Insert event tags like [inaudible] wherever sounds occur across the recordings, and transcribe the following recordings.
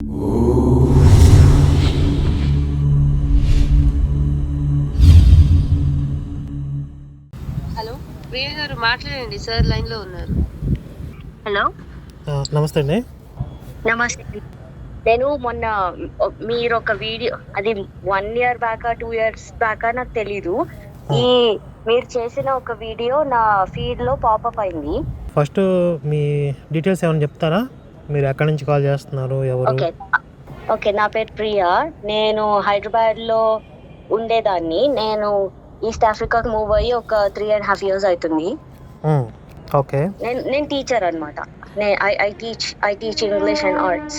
Hello Priya గారు మాట్లాడండి sir లైన్లో ఉన్నారు. హలో. నమస్తే అండి. నమస్తే. నేను మొన్న మీరు ఒక వీడియో అది one year back two years back నాకు తెలీదు. ఈ మీరు చేసిన ఒక వీడియో నా ఫీడ్లో పాపప్ అయింది. ఫస్ట్ మీ డీటెయిల్స్ ఏమైనా చెప్తారా? మీరు ఎక్కడి నుంచి కాల్ చేస్తున్నారు? ఎవరు? ఓకే. ఓకే నా పేరు ప్రియా. నేను హైదరాబాద్లో ఉండేదాన్ని. నేను ఈస్ట్ ఆఫ్రికాకి మూవ్ అయ్యి ఒక త్రీ అండ్ హాఫ్ ఇయర్స్ అవుతుంది. ఓకే. నేను నేను టీచర్ అనమాట I I teach I teach English and arts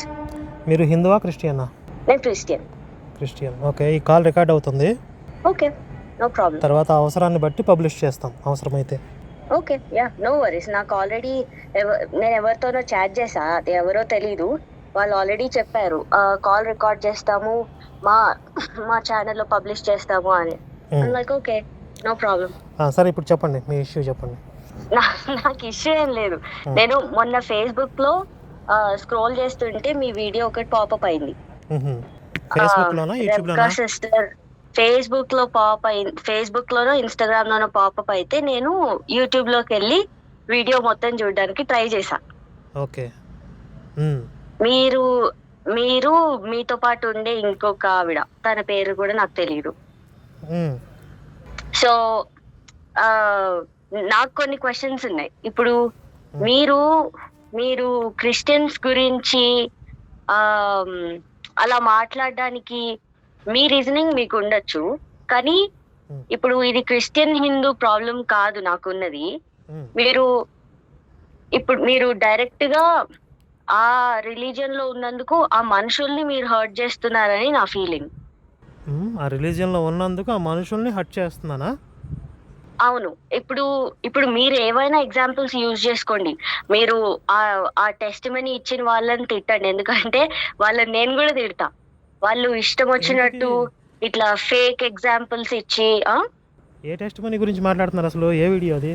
మీరు హిందువా క్రిస్టియనా? నేను క్రిస్టియన్. క్రిస్టియన్. ఓకే ఈ కాల్ రికార్డ్ అవుతుంది. Okay no problem. తర్వాత అవసరాన్ని బట్టి పబ్లిష్ చేస్తాం. అవసరమైతే. ఓకే యా నో వరీస్ నాకు ఆల్రెడీ నేను ఎవరితోనో చాట్ చేసా అది ఎవరో తెలీదు. వాళ్ళు ఆల్రెడీ చెప్పారు కాల్ రికార్డ్ చేస్తాము మా మా ఛానల్లో పబ్లిష్ చేస్తాము అని. లైక్ ఓకే నో ప్రాబ్లం ఆ, సరే ఇప్పుడు చెప్పండి మీ ఇష్యూ చెప్పండి. నాకు ఇష్యూ ఏం లేదు. నేను మొన్న ఫేస్బుక్లో స్క్రోల్ చేస్తుంటే మీ వీడియో ఒకటి పాపప్ అయింది. ఫేస్బుక్లోనా యూట్యూబ్లోనా సిస్టర్ ఫేస్బుక్లో పాప్ అయింది ఫేస్బుక్ లోనో ఇన్స్టాగ్రామ్ లోనో పాపప్ అయితే నేను యూట్యూబ్లోకి వెళ్ళి వీడియో మొత్తం చూడడానికి ట్రై చేశా. ఓకే. మీరు మీరు మీతో పాటు ఉండే ఇంకొక ఆవిడ తన పేరు కూడా నాకు తెలియదు సో నాకు కొన్ని క్వశ్చన్స్ ఉన్నాయి. ఇప్పుడు మీరు మీరు క్రిస్టియన్స్ గురించి అలా మాట్లాడడానికి మీ రీజనింగ్ మీకు ఉండొచ్చు. కానీ Hmm. ఇప్పుడు ఇది క్రిస్టియన్ హిందూ ప్రాబ్లం కాదు నాకున్నది. ఉమ్, మీరు ఇప్పుడు మీరు డైరెక్ట్గా ఆ రిలీజియన్లో ఉన్నందుకు ఆ మనుషుల్ని మీరు హర్ట్ చేస్తున్నారని నా ఫీలింగ్ ఉమ్, ఆ రిలీజియన్లో ఉన్నందుకు ఆ మనుషుల్ని హట్ చేస్తున్నానా? అవును. ఇప్పుడు ఇప్పుడు మీరు ఏవైనా ఎగ్జాంపుల్స్ యూజ్ చేసుకోండి. మీరు ఆ ఆ టెస్ట్ మనీ ఇచ్చిన వాళ్ళని తిట్టండి. ఎందుకంటే వాళ్ళని నేను కూడా తిడతా. వాళ్ళు ఇష్టం వచ్చినట్టు ఇట్లా ఫేక్ ఎగ్జాంపుల్స్ ఇచ్చి ఆ? ఏ టెస్ట్ మనీ గురించి మాట్లాడుతున్నారు అసలు? ఏ వీడియో అది?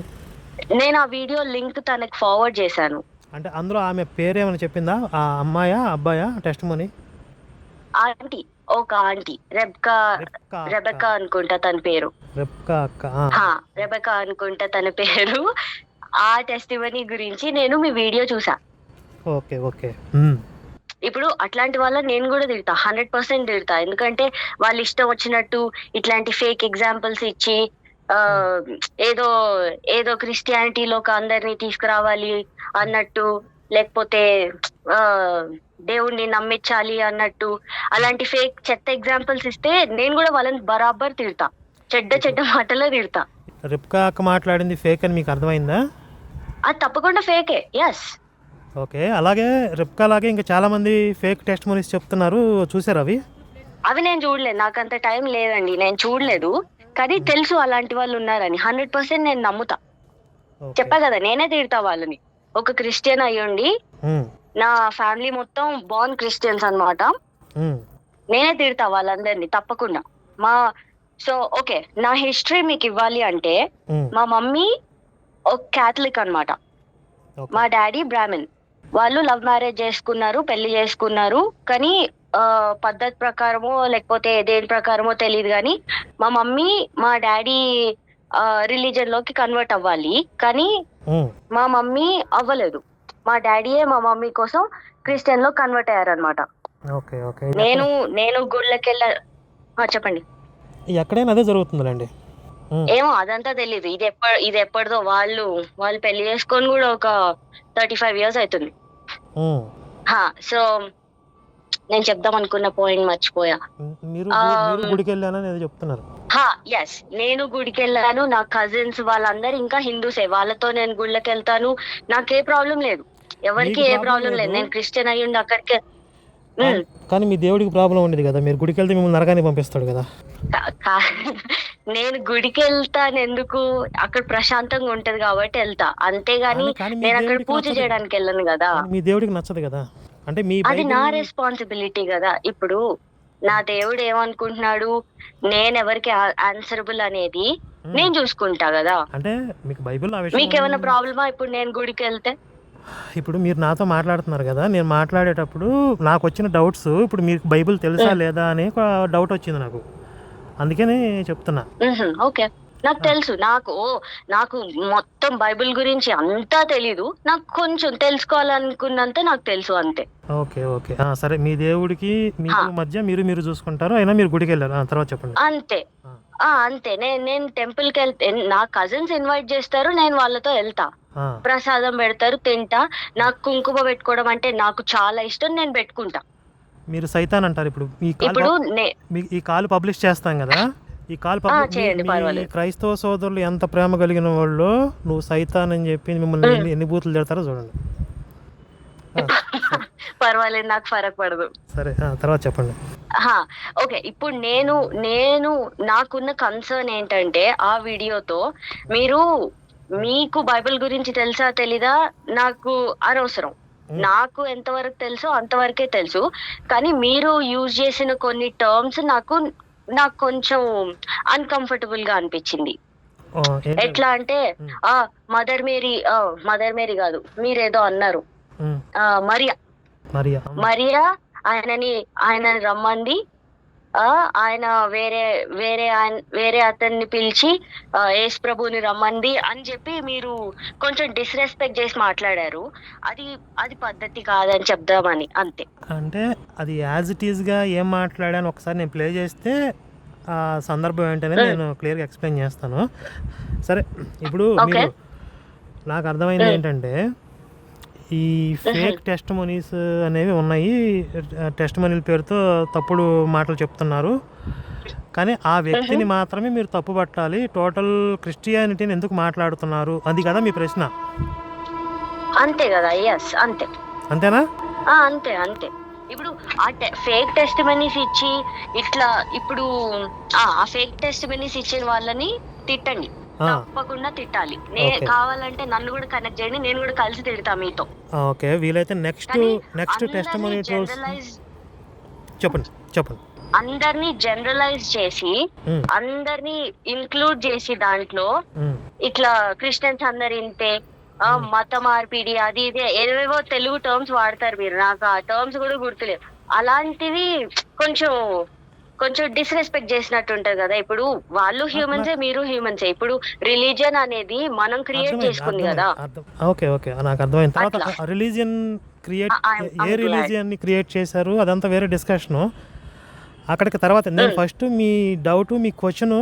నేను ఆ వీడియో లింక్ తనకి ఫార్వర్డ్ చేశాను. అంటే అందులో ఆమె పేరేమైనా చెప్పిందా? ఆ అమ్మాయా అబ్బాయా టెస్ట్ మనీ ఆంటీ ఒక ఆంటీ. రెబ్కా రెబ్కా అనుకుంటా తన పేరు. రెబ్కా అక్క ఆ, రెబెకా అనుకుంటా తన పేరు. ఆ టెస్టిమనీ గురించి నేను మీ వీడియో చూసా. Okay okay. ఇప్పుడు అట్లాంటి వాళ్ళ నేను కూడా తిడతా. హండ్రెడ్ పర్సెంట్ తిడతా. ఎందుకంటే వాళ్ళు ఇష్టం వచ్చినట్టు ఇట్లాంటి ఫేక్ ఎగ్జాంపుల్స్ ఇచ్చి ఏదో ఏదో క్రిస్టియానిటీలోకి అందరినీ తీసుకురావాలి అన్నట్టు లేకపోతే దేవుణ్ణి నమ్మించాలి అన్నట్టు అలాంటి ఫేక్ చెత్త ఎగ్జాంపుల్స్ ఇస్తే నేను కూడా వాళ్ళని బరాబర్ తిడతా. చెడ్డ చెడ్డ మాటలో తిడతా. అక్క మాట్లాడింది ఫేక్ అని మీకు అర్థమైందా? అది తప్పకుండా ఫేకే. ఎస్ ఓకే అలాగే రెబ్కా లాగే ఇంకా చాలా మంది ఫేక్ టెస్ట్ మనీస్ చెప్తున్నారు. చూసారు అవి? అవి నేను చూడలేదు. నాకు అంత టైం లేదండి. నేను చూడలేదు. కానీ తెలుసు అలాంటి వాళ్ళు ఉన్నారని. హండ్రెడ్ పర్సెంట్ నేను నమ్ముతా. చెప్పా కదా నేనే తిడతా వాళ్ళని. ఒక క్రిస్టియన్ అయ్యుండి నా ఫ్యామిలీ మొత్తం బాన్ క్రిస్టియన్స్ అన్నమాట. ఉమ్, నేనే తిడతా వాళ్ళందరినీ తప్పకుండా. మా సో ఓకే నా హిస్టరీ మీకు ఇవ్వాలి అంటే మా మమ్మీ ఒక క్యాథలిక్ అన్నమాట. ఓకే. మా డాడీ బ్రాహ్మణ్. వాళ్ళు లవ్ మ్యారేజ్ చేసుకున్నారు పెళ్ళి చేసుకున్నారు. కానీ పద్ధతి ప్రకారమో లేకపోతే దేని ప్రకారమో తెలియదు కానీ మా మమ్మీ మా డాడీ రిలీజన్లోకి కన్వర్ట్ అవ్వాలి. కానీ మా మమ్మీ అవ్వలేదు. మా డాడీయే మా మమ్మీ కోసం క్రిస్టియన్లో కన్వర్ట్ అయ్యారనమాట ఓకే ఓకే. ఇది నేను నేను గుళ్ళకి వెళ్ళ ఆ, చెప్పండి. ఎక్కడ- ఎక్కడైనా అదే జరుగుతుందిలేండి. ఉమ్, ఏమో అదంతా తెలియదు ఇది ఎప్ప ఇది ఎప్పటిదో వాళ్ళు వాళ్ళు పెళ్ళి చేసుకొని కూడా ఒక థర్టీ ఫైవ్ ఇయర్స్ అవుతుంది. సో నేను చెప్దాం అనుకున్న పాయింట్ మర్చిపోయా. మీరు ఆ, మీరు గుడికి వెళ్ళానని ఏదో చెప్తున్నారు. ఎస్ నేను గుడికి వెళ్ళాను నా కజిన్స్ వాళ్ళందరూ ఇంకా హిందూసే వాళ్ళతో నేను గుళ్ళకి వెళ్తాను నాకే ప్రాబ్లం లేదు. ఎవరికి ఏ ప్రాబ్లం లేదు. నేను క్రిస్టియన్ అయ్యుండి అక్కడికి కానీ మీ దేవుడికి ప్రాబ్లం ఉండేది కదా మీరు గుడికి వెళ్తే మిమ్మల్ని నరకానికి పంపిస్తాడు కదా. నేను గుడికి వెళ్తాను ఎందుకు? అక్కడ ప్రశాంతంగా ఉంటది కాబట్టి వెళ్తా. అంతేగాని నేను అక్కడ పూజ. చేయడానికి వెళ్ళను కదా. మీ దేవుడికి నచ్చదు కదా. అంటే మీ అది నా రెస్పాన్సిబిలిటీ కదా. ఇప్పుడు నా దేవుడు ఏమనుకుంటున్నాడు? నేను ఎవరికి ఆన్సరబుల్ అనేది. నేను చూసుకుంటా కదా. అంటే మీకు బైబిల్ మీకు ఏమైనా ప్రాబ్లమా ఇప్పుడు నేను గుడికి వెళ్తే ఇప్పుడు మీరు నాతో మాట్లాడుతున్నారు కదా నేను మాట్లాడేటప్పుడు నాకు వచ్చిన డౌట్స్ ఇప్పుడు మీకు బైబిల్ తెలుసా లేదా అని డౌట్ వచ్చింది నాకు. అందుకని చెప్తున్నా. ఓకే. నాకు తెలుసు నాకు నాకు మొత్తం బైబిల్ గురించి అంతా తెలీదు. నాకు కొంచెం తెలుసుకోవాలనుకున్నంత నాకు తెలుసు అంతే. Okay okay. సరే మీ దేవుడికి. మధ్య మీరు మీరు చూసుకుంటారు. అయినా మీరు గుడికి వెళ్ళారు తర్వాత చెప్పండి. అంతే. అంతే. నేను నేను టెంపుల్కి వెళ్తే నా కజిన్స్ ఇన్వైట్ చేస్తారు నేను వాళ్ళతో వెళ్తా. ప్రసాదం పెడతారు తింటా. నాకు కుంకుమ పెట్టుకోవడం అంటే నాకు చాలా ఇష్టం నేను పెట్టుకుంటా. మీరు సైతాన్ అంటారు ఇప్పుడు. ఇప్పుడు ఈ కాల్ పబ్లిష్ చేస్తాం కదా. ఈ కాల్. క్రైస్తవ సోదరులు ఎంత ప్రేమ కలిగిన వాళ్ళు నువ్వు సైతాన్ అని చెప్పి మిమ్మల్ని ఎన్ని బూతులు తిడతారో చూడండి. [laughs] పర్వాలేదు నాకు ఫరక్ పడదు. సరే తర్వాత చెప్పండి. ఓకే ఇప్పుడు నేను నేను నాకున్న కన్సర్న్ ఏంటంటే ఆ వీడియోతో మీరు మీకు బైబిల్ గురించి తెలుసా తెలీదా? నాకు అనవసరం. నాకు ఎంతవరకు తెలుసో అంతవరకే తెలుసు. కానీ మీరు యూజ్ చేసిన కొన్ని టర్మ్స్ నాకు నాకు కొంచెం అన్కంఫర్టబుల్గా అనిపించింది? ఎట్లా అంటే. ఆ మదర్ మేరీ ఆ మదర్ మేరీ కాదు మీరేదో అన్నారు. మరియా? మరియా ఆయనని ఆయనని రమ్మంది ఆయన వేరే వేరే ఆయన వేరే అతన్ని పిలిచి యేసు ప్రభుని రమ్మంది అని చెప్పి మీరు కొంచెం డిస్రెస్పెక్ట్ చేసి మాట్లాడారు అది అది పద్ధతి కాదని చెప్దామని అంతే అంటే అది యాజ్ ఇట్ ఈస్గా ఏం మాట్లాడాను ఒకసారి నేను ప్లే చేస్తే ఆ సందర్భం ఏంటనేది Mm. నేను క్లియర్గా ఎక్స్ప్లెయిన్ చేస్తాను సరే ఇప్పుడు. మీరు నాకు అర్థమైంది. ఏంటంటే ఈ ఫేక్ [laughs] టెస్ట్ మనీస్ అనేవి ఉన్నాయి. టెస్ట్ మనీల పేరుతో తప్పుడు మాటలు చెప్తున్నారు. కానీ ఆ వ్యక్తిని [laughs] మాత్రమే మీరు తప్పు పట్టాలి. టోటల్ క్రిస్టియానిటీని ఎందుకు మాట్లాడుతున్నారు? అది కదా మీ ప్రశ్న. అంతే కదా ఎస్ అంతే. అంతేనా? అంతే అంతే. ఇప్పుడు ఆ ఫేక్ టెస్ట్ మనీస్ ఇచ్చి ఇట్లా ఇప్పుడు ఆ ఫేక్ టెస్ట్ మనీస్ ఇచ్చిన వాళ్ళని తిట్టండి. తప్పకుండా తిట్టాలి. కావాలంటే నన్ను కూడా కనెక్ట్ చేయండి నేను కూడా కలిసి తిడతా మీతో. ఓకే. వీలైతే నెక్స్ట్ నెక్స్ట్ టెస్ట్ చెప్పండి చెప్పండి. అందరినీ జనరలైజ్ చేసి అందరినీ ఇంక్లూడ్ చేసి దాంట్లో ఇట్లా క్రిస్టియన్స్ అందరు ఇంతే. మత మార్పిడి అది ఇది ఏవేవో తెలుగు టర్మ్స్ వాడతారు మీరు. నాకు ఆ టర్మ్స్ కూడా గుర్తులేవు. అలాంటివి కొంచెం కొంచెం డిస్రెస్పెక్ట్ చేసినట్టు ఉంటది కదా. ఇప్పుడు వాళ్ళు హ్యూమన్సే మీరు హ్యూమన్సే ఇప్పుడు రిలీజియన్ అనేది మనం క్రియేట్ చేసుకుంది కదా. Okay okay. నాకు అర్థమైంది. తర్వాత. రిలీజియన్ క్రియేట్ ఏ. రిలీజియన్ని క్రియేట్ చేశారు అదంతా వేరే డిస్కషను అక్కడికి తర్వాత నేను. ఫస్ట్ మీ డౌట్ మీ క్వశ్చన్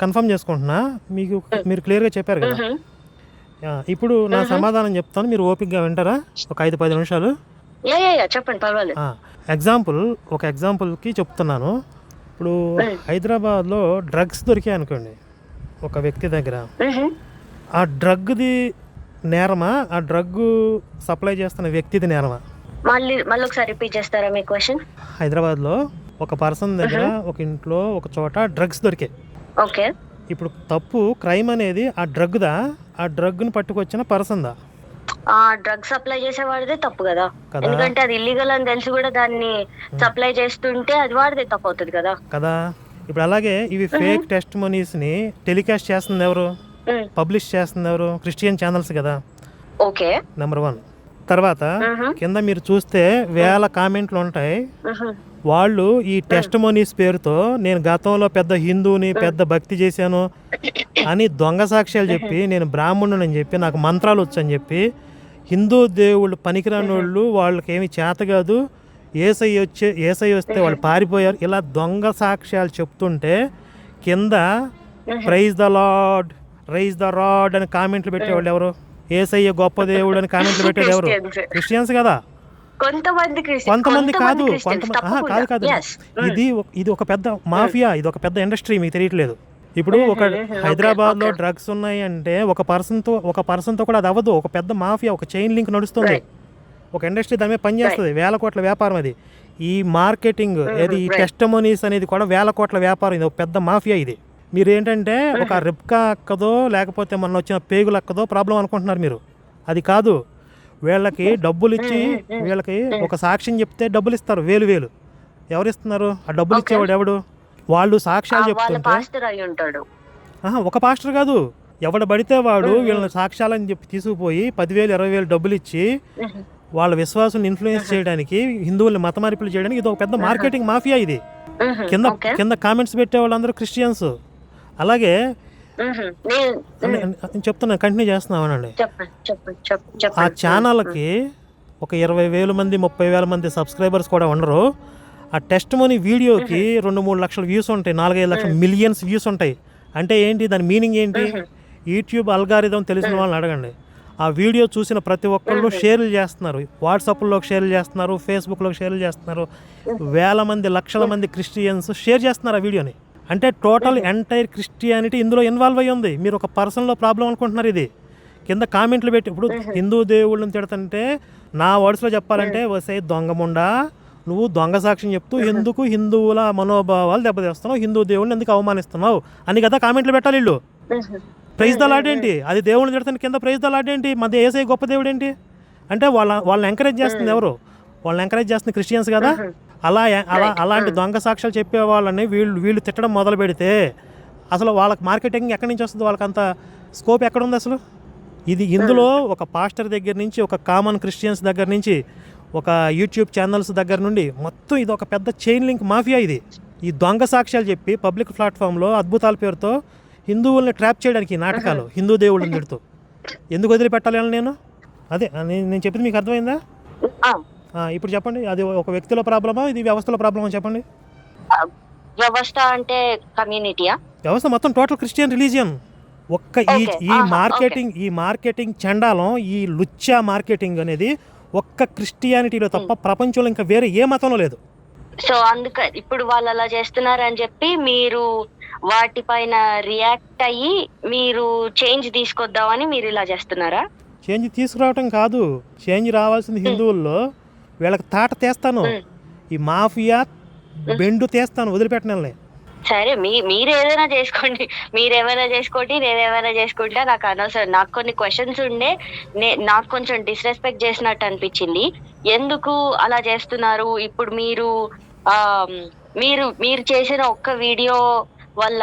కన్ఫర్మ్ చేసుకుంటున్నా. మీకు మీరు క్లియర్గా చెప్పారు కదా. ఇప్పుడు నా సమాధానం చెప్తాను. మీరు ఓపిక్గా వింటారా? ఒక ఐదు పది నిమిషాలు. చెప్పండి పర్వాలేదు. ఎగ్జాంపుల్ ఒక ఎగ్జాంపుల్కి చెప్తున్నాను. ఇప్పుడు. హైదరాబాద్లో డ్రగ్స్ దొరికాయి అనుకోండి ఒక వ్యక్తి దగ్గర. ఆ డ్రగ్ది నేరమా? ఆ డ్రగ్ సప్లై చేస్తున్న వ్యక్తిది నేరమా? మళ్ళీ మళ్ళీ ఒకసారి రిపీట్ చేస్తారా మీ క్వశ్చన్? హైదరాబాద్లో ఒక పర్సన్ దగ్గర ఒక ఇంట్లో ఒక చోట డ్రగ్స్ దొరికాయి. ఓకే. ఇప్పుడు తప్పు క్రైమ్ అనేది ఆ డ్రగ్దా? ఆ డ్రగ్ని పట్టుకొచ్చిన పర్సన్దా? ఆ డ్రగ్ సప్లై చేసేవాడిదే తప్పు కదా. ఎందుకంటే అది ఇల్లీగల్ అని తెలిసి కూడా దాన్ని సప్లై చేస్తుంటే అది వాడిదే తప్పు అవుతుంది కదా. కదా. ఇప్పుడు అలాగే ఇవి ఫేక్ టెస్ట్ మనీస్ని టెలికాస్ట్ చేస్తుంది ఎవరు? పబ్లిష్ చేస్తుంది ఎవరు? క్రిస్టియన్ ఛానల్స్ కదా. ఓకే. నెంబర్ వన్ తర్వాత. కింద మీరు చూస్తే వేల కామెంట్లు ఉంటాయి. వాళ్ళు ఈ టెస్ట్ మనీస్ పేరుతో నేను గతంలో పెద్ద హిందూని పెద్ద భక్తి చేశాను అని దొంగ సాక్ష్యాలు చెప్పి నేను బ్రాహ్మణుని అని చెప్పి నాకు మంత్రాలు వచ్చని చెప్పి హిందూ దేవుళ్ళు పనికిరాని వాళ్ళు వాళ్ళకి ఏమి చేత కాదు. ఏసై వచ్చే ఏసై వస్తే వాళ్ళు పారిపోయారు. ఇలా దొంగ సాక్ష్యాలు చెప్తుంటే కింద praise the Lord raise the rod అని కామెంట్లు పెట్టేవాళ్ళు ఎవరు? ఏసయ్య గొప్ప దేవుడు అని కామెంట్లు [laughs] పెట్టేది ఎవరు. క్రిస్టియన్స్. కదా? కొంతమంది కొంతమంది కాదు కొంతమంది కాదు కాదు. ఇది ఇది ఒక పెద్ద మాఫియా ఇది ఒక పెద్ద ఇండస్ట్రీ మీకు తెలియట్లేదు. ఇప్పుడు ఒక హైదరాబాద్లో డ్రగ్స్ ఉన్నాయి అంటే ఒక పర్సన్తో ఒక పర్సన్తో కూడా అది అవ్వదు. ఒక పెద్ద మాఫియా ఒక చైన్ లింక్ నడుస్తుంది. ఒక ఇండస్ట్రీ దాని మీద పనిచేస్తుంది వేల కోట్ల వ్యాపారం అది. ఈ మార్కెటింగ్ ఏది ఈ టెస్టమోనీస్ అనేది కూడా వేల కోట్ల వ్యాపారం. ఇది ఒక పెద్ద మాఫియా ఇది. మీరు ఏంటంటే ఒక రిప్కా అక్కదో లేకపోతే మొన్న వచ్చిన పేగులు అక్కదో ప్రాబ్లం అనుకుంటున్నారు మీరు. అది కాదు. వీళ్ళకి డబ్బులు ఇచ్చి వీళ్ళకి ఒక సాక్ష్యం చెప్తే డబ్బులు ఇస్తారు వేలు వేలు. ఎవరు ఇస్తున్నారు ఆ డబ్బులు. ఇచ్చేవాడు ఎవడు? వాళ్ళు సాక్ష్యాలు వాళ్ళ చెప్తుంటే పాస్టర్ అయి ఉంటాడు. ఆహా, ఒక పాస్టర్ కాదు. ఎవడ పడితే వాడు వీళ్ళని సాక్ష్యాలని చెప్పి తీసుకుపోయి పదివేలు ఇరవై వేలు డబ్బులు ఇచ్చి. వాళ్ళ విశ్వాసం ఇన్ఫ్లుయెన్స్ చేయడానికి హిందువుల్ని మత మార్పులు చేయడానికి ఇది ఒక పెద్ద మార్కెటింగ్ మాఫియా ఇది. కింద కింద కామెంట్స్ పెట్టే వాళ్ళందరూ క్రిస్టియన్స్ అలాగే చెప్తున్నా కంటిన్యూ చేస్తున్నామనండి ఆ ఛానల్కి ఒక ఇరవై వేల మంది ముప్పై వేల మంది సబ్స్క్రైబర్స్ కూడా ఉండరు. ఆ టెస్ట్ మనీ వీడియోకి రెండు మూడు లక్షల వ్యూస్ ఉంటాయి నాలుగైదు లక్షల మిలియన్స్ వ్యూస్ ఉంటాయి. అంటే ఏంటి దాని మీనింగ్ ఏంటి? యూట్యూబ్ అల్గారిథం తెలిసిన వాళ్ళని అడగండి. ఆ వీడియో చూసిన ప్రతి ఒక్కళ్ళు షేర్లు చేస్తున్నారు. వాట్సాప్లోకి షేర్లు చేస్తున్నారు ఫేస్బుక్లోకి షేర్లు చేస్తున్నారు. వేల మంది లక్షల మంది క్రిస్టియన్స్ షేర్ చేస్తున్నారు ఆ వీడియోని. అంటే టోటల్ ఎంటైర్ క్రిస్టియానిటీ ఇందులో ఇన్వాల్వ్ అయ్యి ఉంది. మీరు ఒక పర్సన్లో ప్రాబ్లం అనుకుంటున్నారు ఇది. కింద కామెంట్లు పెట్టి ఇప్పుడు హిందూ దేవుళ్ళని తిడుతుంటే నా వర్డ్స్లో చెప్పాలంటే వసే దొంగముండా నువ్వు దొంగ సాక్ష్యం చెప్తూ ఎందుకు హిందువుల మనోభావాలు దెబ్బతీస్తున్నావు? హిందూ దేవుడిని ఎందుకు అవమానిస్తున్నావు? అని కదా కామెంట్లు పెట్టాలి వీళ్ళు. ప్రైజ్ ద లాడ్ ఏంటి? అది దేవుడిని తిడుతున్న కింద ప్రైజ్ ద లాడ్ ఏంటి? మన ఏసై గొప్ప దేవుడు ఏంటి? అంటే వాళ్ళ వాళ్ళని ఎంకరేజ్ చేస్తుంది ఎవరు? వాళ్ళని ఎంకరేజ్ చేస్తుంది క్రిస్టియన్స్ కదా? అలా అలా అలాంటి దొంగ సాక్ష్యాలు చెప్పే వాళ్ళని వీళ్ళు వీళ్ళు తిట్టడం మొదలు పెడితే అసలు వాళ్ళకి మార్కెటింగ్ ఎక్కడి నుంచి వస్తుంది? వాళ్ళకి అంత స్కోప్ ఎక్కడ ఉంది అసలు? ఇది ఇందులో ఒక పాస్టర్ దగ్గర నుంచి ఒక కామన్ క్రిస్టియన్స్ దగ్గర నుంచి ఒక యూట్యూబ్ ఛానల్స్ దగ్గర నుండి మొత్తం ఇది ఒక పెద్ద చైన్ లింక్ మాఫియా ఇది. ఈ దొంగ సాక్ష్యాలు చెప్పి పబ్లిక్ ప్లాట్ఫామ్లో అద్భుతాల పేరుతో హిందువుల్ని ట్రాప్ చేయడానికి నాటకాలు హిందూ దేవుళ్ళని తిడుతూ. ఎందుకు వదిలిపెట్టాలి అని నేను? అదే నేను చెప్పింది మీకు అర్థమైందా? ఇప్పుడు చెప్పండి అది ఒక వ్యక్తిలో ప్రాబ్లమా ఇది వ్యవస్థలో ప్రాబ్లమా చెప్పండి? వ్యవస్థ అంటే కమ్యూనిటీయా? వ్యవస్థ మొత్తం టోటల్ క్రిస్టియన్ రిలీజియన్ ఒక్క ఈ. ఈ మార్కెటింగ్ ఈ మార్కెటింగ్ చండాలం ఈ లుచ్చా మార్కెటింగ్ అనేది ఒక్క క్రిస్టియానిటీలో తప్ప ప్రపంచంలో ఇంకా వేరే ఏ మతంలో లేదు. సో అందుక ఇప్పుడు వాళ్ళు అలా చేస్తున్నారని చెప్పి మీరు వాటిపైన రియాక్ట్ అయ్యి మీరు చేంజ్ తీసుకొద్దామని మీరు ఇలా చేస్తున్నారా? చేంజ్ తీసుకురావటం కాదు. చేంజ్ రావాల్సింది హిందువుల్లో వీళ్ళకి తాట తీస్తాను. ఈ మాఫియా బెండు తీస్తాను వదిలిపెట్టనల్ని సరే మీ మీరు ఏదైనా చేసుకోండి. మీరు ఏమైనా చేసుకోండి నేను ఏమైనా చేసుకుంటా. నాకు అనవసరం. నాకు కొన్ని క్వశ్చన్స్ ఉండే నే నాకు కొంచెం డిస్రెస్పెక్ట్ చేసినట్టు అనిపించింది. ఎందుకు అలా చేస్తున్నారు? ఇప్పుడు మీరు ఆ మీరు మీరు చేసిన ఒక్క వీడియో వల్ల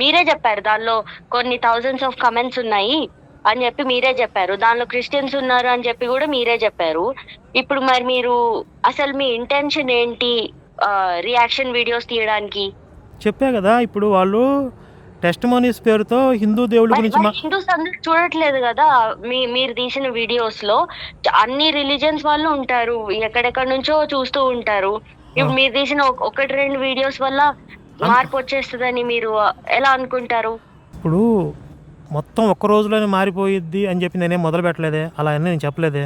మీరే చెప్పారు. దానిలో కొన్ని థౌజండ్స్ ఆఫ్ కమెంట్స్ ఉన్నాయి అని చెప్పి మీరే చెప్పారు. దానిలో క్రిస్టియన్స్ ఉన్నారు అని చెప్పి కూడా మీరే చెప్పారు. ఇప్పుడు మరి మీరు అసలు మీ ఇంటెన్షన్ ఏంటి రియాక్షన్ వీడియోస్ తీయడానికి? చెప్పా కదా ఇప్పుడు వాళ్ళు టెస్ట్ మనీస్ పేరుతో హిందూ దేవుళ్ళ మరి- గురించి హిందూస్ అందరూ చూడట్లేదు కదా మీ మీరు తీసిన వీడియోస్లో అన్ని రిలీజన్స్ వాళ్ళు ఉంటారు ఎక్కడెక్కడ నుంచో చూస్తూ ఉంటారు. ఇప్పుడు మీరు తీసిన ఒక- ఒకటి రెండు వీడియోస్ వల్ల మార్పు వచ్చేస్తుందని మీరు ఎలా అనుకుంటారు? ఇప్పుడు మొత్తం ఒక్క రోజులోనే మారిపోయిద్ది అని చెప్పి నేనేం మొదలు పెట్టలేదే అలా అని నేను చెప్పలేదే.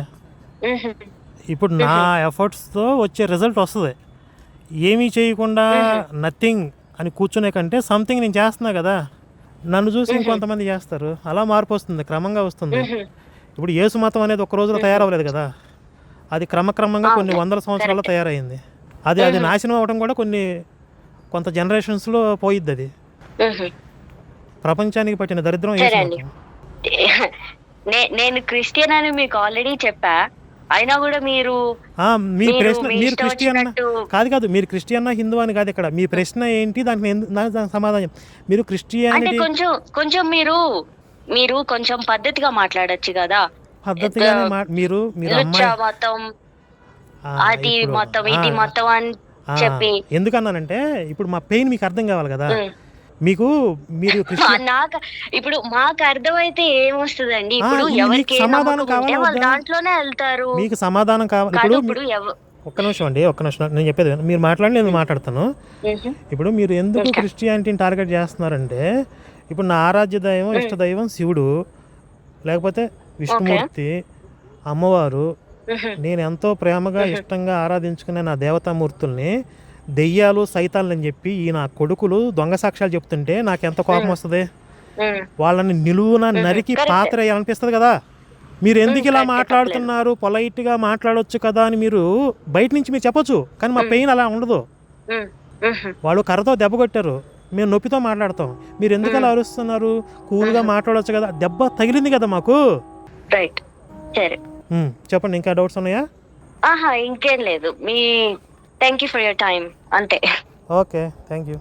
ఇప్పుడు నా ఎఫర్ట్స్తో వచ్చే రిజల్ట్ వస్తుంది. ఏమీ చేయకుండా నథింగ్ అని కూర్చునే కంటే సంథింగ్ నేను చేస్తున్నా కదా. నన్ను చూసి ఇంకొంతమంది చేస్తారు. అలా మార్పు వస్తుంది క్రమంగా వస్తుంది. ఇప్పుడు యేసు మతం అనేది ఒక రోజులో తయారవ్వలేదు కదా. అది క్రమక్రమంగా కొన్ని వందల సంవత్సరాల్లో తయారైంది. అది అది నాశనం అవ్వడం కూడా కొన్ని కొంత జనరేషన్స్లో పోయిద్ది అది. ప్రపంచానికి పట్టిన దరిద్రం నేను క్రిస్టియన్ అని మీకు ఆల్రెడీ చెప్పా. అయినా కూడా మీరు ఆ, మీ ప్రశ్న మీరు క్రిస్టియన్ కాదు కాదు మీరు క్రిస్టియన్ హిందూ అని కాదు ఇక్కడ. మీ ప్రశ్న ఏంటి? దానికి సమాధానం. మీరు అంటే క్రిస్టియానిటీ కొంచెం కొంచెం మీరు మీరు కొంచెం పద్ధతిగా మాట్లాడొచ్చు కదా. పద్ధతిగానే మా- మీరు మీరు లుచ్చా అమ్మాయి మతం ఆ, అది మతం ఇది మతం అని చెప్పి. ఎందుకన్నానంటే ఇప్పుడు మా పెయిన్ మీకు అర్థం కావాలి కదా. మీకు మీరు [laughs] నాకు ఇప్పుడు మాకు అర్థమైతే ఏమొస్తుందండి ఇప్పుడు ఎవరికి సమాధానం కావాలా? దాంట్లోనే వెళ్తారు మీకు సమాధానం కావాలి ఇప్పుడు ఒక్క నిమిషం అండి ఒక్క నిమిషం నేను చెప్పేది. మీరు మాట్లాడి నేను మాట్లాడతాను. ఇప్పుడు మీరు ఎందుకు. క్రిస్టియానిటీని టార్గెట్ చేస్తున్నారంటే ఇప్పుడు నా ఆరాధ్య దైవం ఇష్ట దైవం శివుడు లేకపోతే విష్ణుమూర్తి అమ్మవారు. నేను ఎంతో ప్రేమగా ఇష్టంగా ఆరాధించుకునే నా దేవతామూర్తుల్ని దెయ్యాలు సైతాలని చెప్పి ఈ నా కొడుకులు దొంగ సాక్ష్యాలు చెప్తుంటే నాకు ఎంత కోపం వస్తుంది. వాళ్ళని నిలువున నరికి. పాత్ర వేయాలనిపిస్తుంది కదా? మీరు ఎందుకు ఇలా మాట్లాడుతున్నారు? పొలైట్గా మాట్లాడొచ్చు కదా అని మీరు బయట నుంచి మీరు చెప్పొచ్చు కానీ మా పెయిన్ అలా ఉండదు. వాళ్ళు కర్రతో దెబ్బ కొట్టారు. మేము నొప్పితో మాట్లాడతాం. మీరు ఎందుకు అలా అరుస్తున్నారు? కూల్గా మాట్లాడొచ్చు కదా? దెబ్బ తగిలింది కదా మాకు? చెప్పండి ఇంకా డౌట్స్ ఉన్నాయా? ఆహా ఇంకేం లేదు. మీ thank you for your time అంతే ఓకే థ్యాంక్ యూ